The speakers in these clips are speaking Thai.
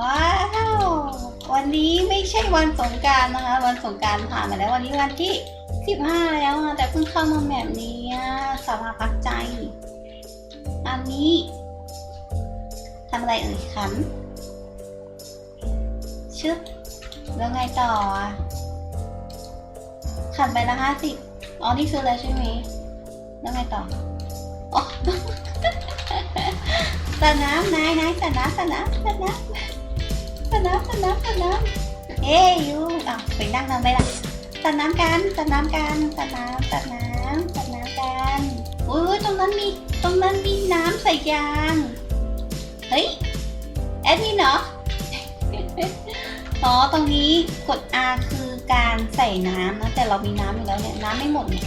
ว้าว วันนี้ไม่ใช่วันสงการนะคะ วันสงการผ่านมาแล้ววันนี้วันที่สิบห้าแล้วอะแต่เพิ่งเข้ามาแบบนี้สาราพักใจ อันนี้ทำอะไรเอ่ยขัน ชึบแล้วไงต่อ ขันไปละห้าสิบอ๋อนี่ซื้อแล้วใช่ไหมแล้วไงต่ออ๋อสระน้ำนายนายสระน้ำสระน้ำสระน้ำ สระน้ำสระน้ำสระน้ำเอ้ยยูอะไปนั่งทำไมล่ะสระน้ำกันสระน้ำกันสระน้ำสระน้ำสระน้ำกันอุ้ยตรงนั้นมีตรงนั้นมีน้ำใส่ยางเฮ้ยแอดมินเหรออ๋อตรงนี้กด R คือการใส่น้ำนะแต่เรามีน้ำอยู่แล้วเนี่ยน้ำไม่หมดเนี่ย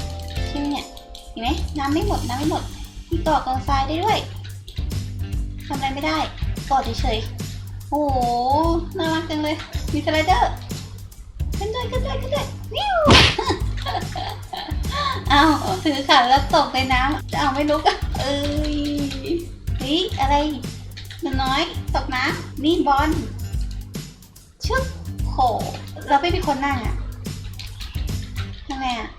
ใช่ไหมเนี่ยเห็นไหมน้ำไม่หมดน้ำไม่หมดมีกรอกกองทรายได้ด้วยทำอะไรไม่ได้กอดเฉยๆ โอ้โห น่ารักจังเลย มีสไลเดอร์ ขึ้นด้วยขึ้นด้วยขึ้นด้วยวิวเอาถือขันแล้วตกในน้ำจะเอาไม่ลุกอะเอ้ยเฮ้ยอะไรหนูน้อยตกน้ำนี่บอลชึบโหเราไม่มีคนนั่งอะยังไงอะ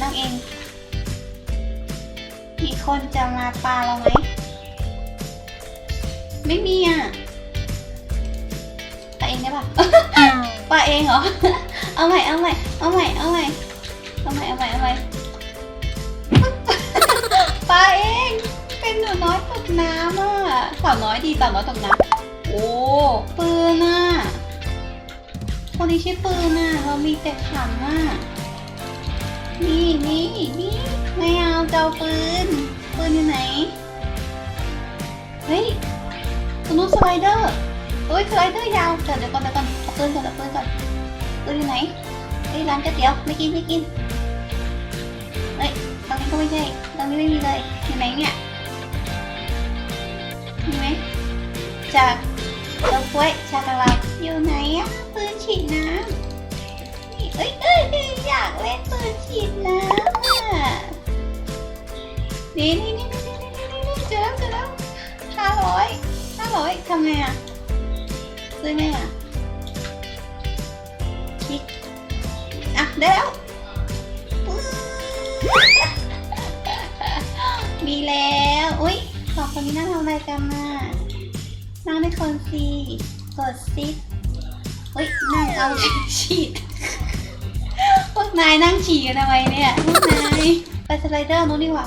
นั่งเองมีคนจะมาปลาเราไหม ไม่มีอะ ปาเองได้ปะปาเองเหรอ เอาใหม่ เอาใหม่ เอาใหม่ เอาใหม่ เอาใหม่ เอาใหม่ เอาใหม่ปาเอง เป็นหนูน้อยตกน้ำอะสาวน้อยดีสาวน้อยตกน้ำโอ้ ปืนอะคนนี้ชื่อปืนอะ เรามีแต่ขันอะ นี่นี่นี่ไม่เอาเจ้าปืน ปืนอยู่ไหน เฮ้ยตรงนู้นสไลเดอร์ เฮ้ยสไลเดอร์ยาวเดี๋ยวเดี๋ยวก่อนเดี๋ยวก่อนเอาปืนก่อนเอาปืนก่อนปืนอยู่ไหนเฮ้ยร้านก๋วยเตี๋ยวไม่กินไม่กินเฮ้ยตรงนี้ก็ไม่ใช่ตรงนี้ไม่มีเลยอยู่ไหนเนี่ยมีไหมจากเต้าก้วยชากาลาอยู่ไหนอะปืนฉีดน้ำนี่เอ้ยเอ้ยอยากเล่นปืนฉีดน้ำอะนี่นี่นี่นี่นี่นี่นี่เจอแล้วเจอแล้วห้าร้อยห้าร้อยทำไงอะ ซื้อไงอะคลิก อะได้แล้วปึ๊บมีแล้ว อุ้ยสองคนนี้นั่งทำอะไรกันน่ะนั่งในคนซีกดซิปอุ้ยนั่งเอาฉีด พวกนายนั่งฉี่กันทำไมเนี่ย พวกนายไปสไลเดอร์นู้นดีกว่า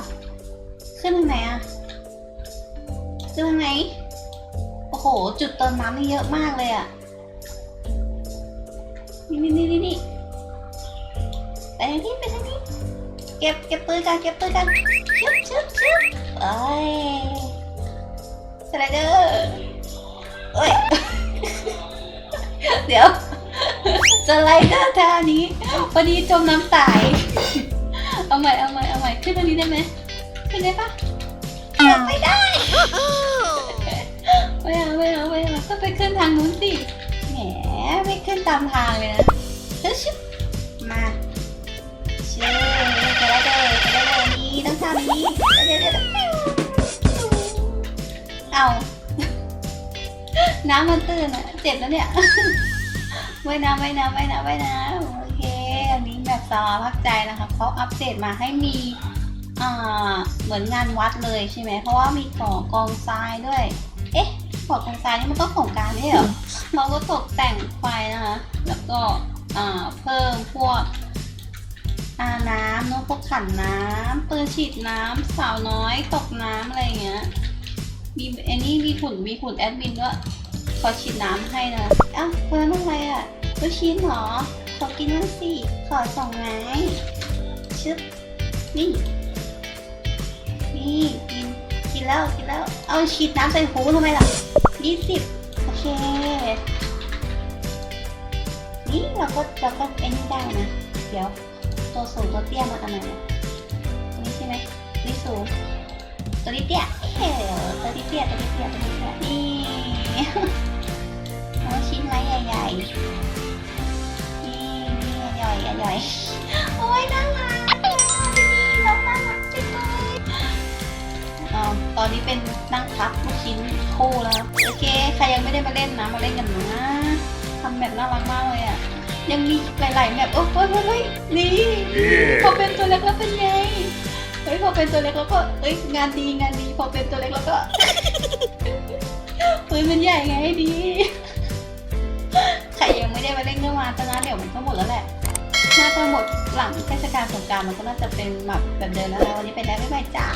ขึ้นทางไหนอะซื้อทางไหนโอ้โห จุดเติมน้ำนี่เยอะมากเลยอะนี่นี่นี่นี่นี่ไปทางนี้ไปทางนี้เก็บเก็บปืนกันเก็บปืนกันชึบชึบชึบเอ้ยสไลเดอร์เอ้ยเดี๋ยวสไลเดอร์ท่านี้พอดีจมน้ำตายเอาใหม่เอาใหม่เอาใหม่ขึ้นทางนี้ได้ไหมขึ้นได้ปะไม่ได้ ไม่เอาไม่เอาไม่อก็ไปขึ้นทางนู้นสิ แหมไม่ขึ้นตามทางเลยนะฮ้ยชิบมาเชื่อจะได้เลยจะได้เลยนี่ต้องทำนี้เดี๋ยวเดี๋ยวเดี๋ยวเอาน้ำมันตื้นอะเจ็บแล้วเนี่ยไม่นะไม่นะไม่นะไม่นะโอเค อันนี้แบบสาราพักใจนะคะเขาอัปเดตมาให้มีอ่าเหมือนงานวัดเลยใช่ไหม เพราะว่ามีก่อกองทรายด้วย เอ๊ะก่อกองทรายนี่มันต้องของการนี่เหรอเราก็ตกแต่งไฟนะคะ แล้วก็อ่าเพิ่มพวกอาน้ำเนอะพวกขันน้ำปืนฉีดน้ำสาวน้อยตกน้ำอะไรเงี้ยมีไอันนี้มีหุ่นมีหุ่นแอดมินด้วยขอฉีดน้ำให้นะอ้าวเพื่อนอะไรอะลูกชิ้นเหรอขอกินบ้างสิขอสองไม้ชึบนี่นี่กินกินแล้วกินแล้วเอาฉีดน้ำใส่หูทำไมล่ะ ยี่สิบโอเค นี่เราก็เราก็ไอ้นี่ได้นะ เดี๋ยว ตัวสูงตัวเตี้ยมาอันไหนเนี่ยตัวนี้ใช่ไหมนี่สูง ตัวนี้เตี้ยเฮ้ตัวนี้เตี้ยตัวนี้เตี้ยตัวนี้เตี้ยนี่เอาชิ้นไม้ใหญ่ๆนี่นี่ใหญ่ใหญ่ๆโอ้ยน่ารัก อะนี่น้องน่ารักจังเลยอ๋อตอนอนนี้เป็นนั่งพับลูกชิ้นคู่แล้วครับโอเคใครยังไม่ได้มาเล่นนะมาเล่นกันนะทำแบบน่ารักมากเลยอะยังมีหลายๆแบบโอ้ยเฮ้ยเฮ้ยเฮ้ยนี่พอเป็นตัวเล็กแล้วเป็นไงเฮ้ยพอเป็นตัวเล็กแล้วก็เอ้ยงานดีงานดีพอเป็นตัวเล็กแล้วก็เฮ้ยมันใหญ่ไงดีใครยังไม่ได้มาเล่นก็มาตอนนั้นเดี๋ยวมันก็หมดแล้วแหละน่าจะหมดหลังเทศกาลสงกรารมันก็น่าจะเป็นแบบแบบเดิมแล้วนะวันนี้ไปแล้วบ๊ายบายจ้า